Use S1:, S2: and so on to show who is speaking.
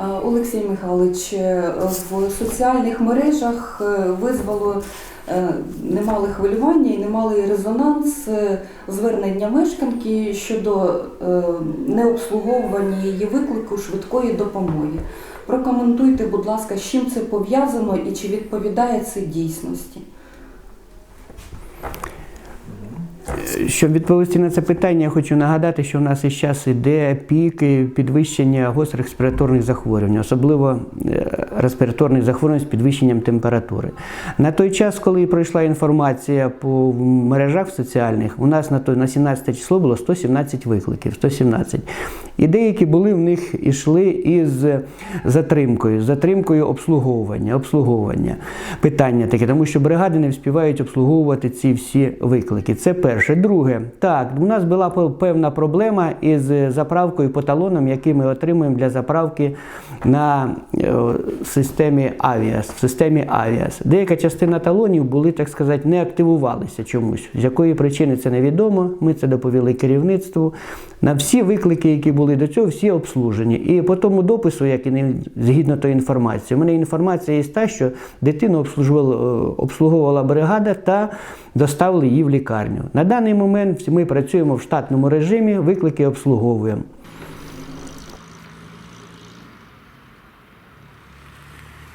S1: Е, Олексій Михайлович, е, в соціальних мережах е, визвало немале хвилювання і немалий резонанс звернення мешканки щодо необслуговування її виклику швидкої допомоги. Прокоментуйте, будь ласка, з чим це пов'язано і чи відповідає це дійсності?
S2: Щоб відповісти на це питання, я хочу нагадати, що в нас і зараз іде піки підвищення гострих захворювань, особливо е, респіраторних захворювань з підвищенням температури. На той час, коли пройшла інформація по мережах соціальних, у нас на той на 17 число було 117 викликів. 117. І деякі були в них ішли із затримкою, затримкою обслуговування, обслуговування. Питання таке, тому що бригади не вспівають обслуговувати ці всі виклики. Це перше. Друге, так, у нас була певна проблема із заправкою по талонам, які ми отримуємо для заправки на системі Авіас. В системі Авіас. Деяка частина талонів були, так сказати, не активувалися чомусь. З якої причини це невідомо. Ми це доповіли керівництву. На всі виклики, які були до цього, всі обслужені. І по тому допису, як і не згідно тої інформації, у мене інформація є та, що дитину е, обслуговувала бригада та доставили її в лікарню. На даний момент ми працюємо в штатному режимі, виклики обслуговуємо.